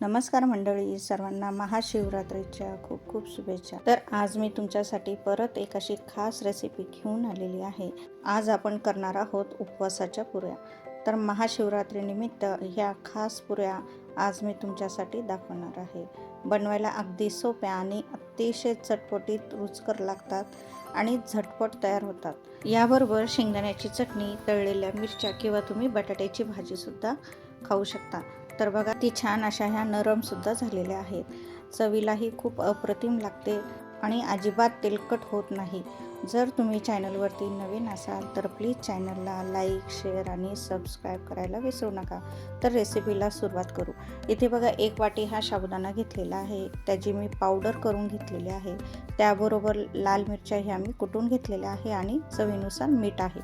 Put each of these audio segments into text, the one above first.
नमस्कार मंडळी सर्वांना महाशिवरात्रीच्या खूप खूप शुभेच्छा. तर आज मी तुमच्यासाठी परत एक अशी खास रेसिपी घेऊन आलेली आहे. आज आपण करणार आहोत उपवासाच्या पुऱ्या. तर महाशिवरात्रीनिमित्त ह्या खास पुऱ्या आज मी तुमच्यासाठी दाखवणार आहे. बनवायला अगदी सोप्या आणि अतिशय चटपटीत रुचकर लागतात आणि झटपट तयार होतात. याबरोबर शेंगदाण्याची चटणी तळलेल्या मिरच्या किंवा तुम्ही बटाट्याची भाजीसुद्धा खाऊ शकता. तर बघा ती छान अशा ह्या नरमसुद्धा झालेल्या आहेत. चवीलाही खूप अप्रतिम लागते आणि अजिबात तेलकट होत नाही. जर तुम्ही चॅनलवरती नवीन असाल तर प्लीज चॅनलला लाईक शेअर आणि सबस्क्राईब करायला विसरू नका. तर रेसिपीला सुरुवात करू. इथे बघा एक वाटी हा साबुदाणा घेतलेला आहे. त्याची मी पावडर करून घेतलेली आहे. त्याबरोबर लाल मिरच्या ह्या मी कुटून घेतलेल्या आहे आणि चवीनुसार मीठ आहे.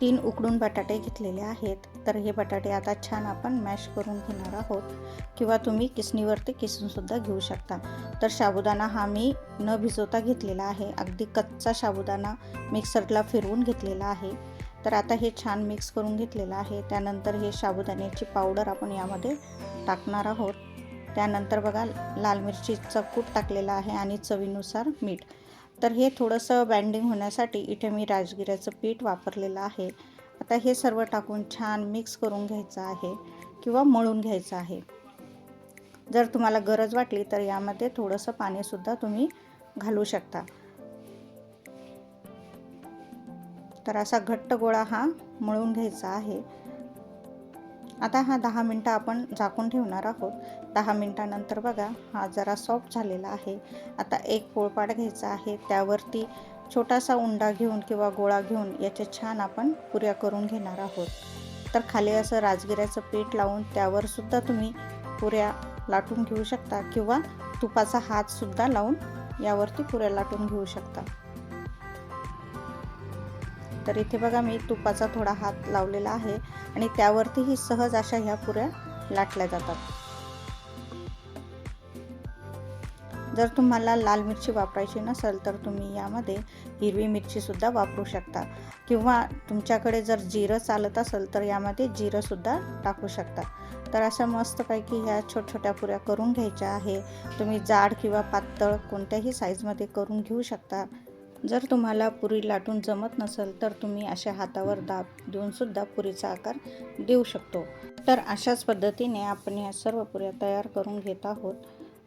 तीन उकडून बटाटे घेतलेले आहेत. तर हे बटाटे आता छान आपण मॅश करून घेणार आहोत. किंवा तुम्ही किसणीवरती किसूनसुद्धा घेऊ शकता. तर साबुदाणा हा मी न भिजवता घेतलेला आहे. अगदी कच्चा साबुदाणा मिक्सरला फिरवून घेतलेला आहे. तर आता हे छान मिक्स करून घेतलेलं आहे. त्यानंतर हे साबुदाण्याची पावडर आपण यामध्ये टाकणार आहोत. त्यानंतर बघा लाल मिरचीचा कूट टाकलेला आहे आणि चवीनुसार मीठ. तर हे थोडंसं बँडिंग होण्यासाठी इथे मी राजगिऱ्याचं पीठ वापरलेलं आहे. आता हे सर्व टाकून छान मिक्स करून घ्यायचं आहे किंवा मळून घ्यायचं आहे. जर तुम्हाला गरज वाटली तर यामध्ये थोडंसं पाणीसुद्धा तुम्ही घालू शकता. तर असा घट्ट गोळा हा मळून घ्यायचा आहे. आता हा दहा मिनटं आपण झाकून ठेवणार आहोत. दहा मिनटानंतर बघा हा जरा सॉफ्ट झालेला आहे. आता एक पोळपाट घ्यायचा आहे. त्यावरती छोटासा उंडा घेऊन किंवा गोळा घेऊन याच्या छान आपण पुऱ्या करून घेणार आहोत. तर खाली असं राजगिऱ्याचं पीठ लावून त्यावर सुद्धा तुम्ही पुऱ्या लाटून घेऊ शकता किंवा तुपाचा हातसुद्धा लावून यावरती पुऱ्या लाटून घेऊ शकता. तर इथे बघा मी तुपाचा थोडा हात लावलेला आहे आणि त्यावरतीही सहज अशा ह्या पुऱ्या लाटल्या जातात. जर तुम्हाला लाल मिरची वापरायची नसेल तर तुम्ही यामध्ये हिरवी मिरचीसुद्धा वापरू शकता. किंवा तुमच्याकडे जर जिरं चालत असेल तर यामध्ये जिरंसुद्धा टाकू शकता. तर अशा मस्तपैकी ह्या छोट छोट्या पुऱ्या करून घ्यायच्या आहे. तुम्ही जाड किंवा पातळ कोणत्याही साईजमध्ये करून घेऊ शकता. जर तुम्हाला पुरी लाटून जमत नसेल तर तुम्ही अशा हातावर दाब देऊनसुद्धा पुरीचा आकार देऊ शकतो. तर अशाच पद्धतीने आपण या सर्व पुऱ्या तयार करून घेत आहोत.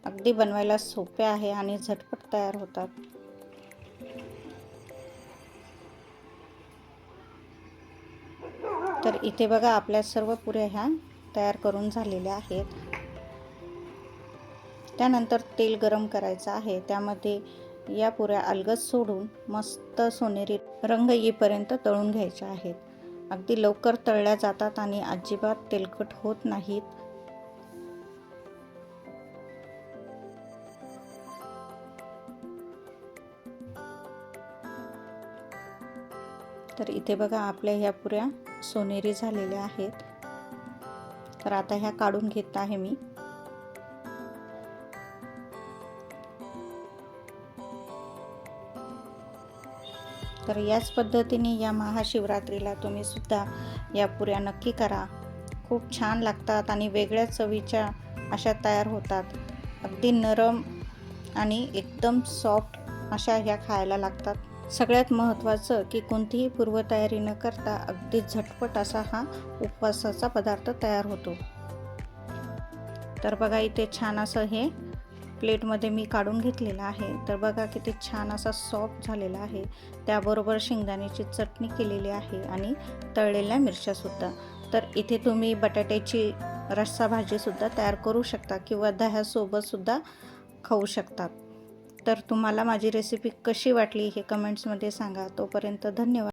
अगदी बनवायला सोपे आहे आणि झटपट तयार होतात. तर इथे बघा आपल्या सर्व पुऱ्या ह्या तयार करून झालेल्या आहेत. त्यानंतर तेल गरम करायचं आहे. त्यामध्ये या पुऱ्या अलगद सोडून मस्त सोनेरी रंग येईपर्यंत तळून घ्यायच्या आहेत. अगदी लवकर तळल्या जातात आणि अजिबात तेलकट होत नाहीत. तर इथे बघा आपल्या ह्या पुऱ्या सोनेरी झालेल्या आहेत. तर आता ह्या काढून घेत आहे मी. तर याच पद्धतीने या महाशिवरात्रीला तुम्ही सुद्धा या पुऱ्या नक्की करा. खूप छान लागतात आणि वेगळ्या चवीच्या अशा तयार होतात. अगदी नरम आणि एकदम सॉफ्ट अशा ह्या खायला लागतात. सगळ्यात महत्त्वाचं की कोणतीही पूर्वतयारी न करता अगदी झटपट असा हा उपवासाचा पदार्थ तयार होतो. तर बघा इथे छान असं हे प्लेटमध्ये मी काढून घेतलेलं आहे. तर बघा किती छान असा सॉफ्ट झालेला आहे. त्याबरोबर शेंगदाण्याची चटणी केलेली आहे आणि तळलेल्या मिरच्यासुद्धा. तर इथे तुम्ही बटाट्याची रस्सा भाजीसुद्धा तयार करू शकता किंवा दह्यासोबतसुद्धा खाऊ शकतात. तर तुम्हाला माझी रेसिपी कशी वाटली हे कमेंट्समध्ये सांगा. तोपर्यंत धन्यवाद.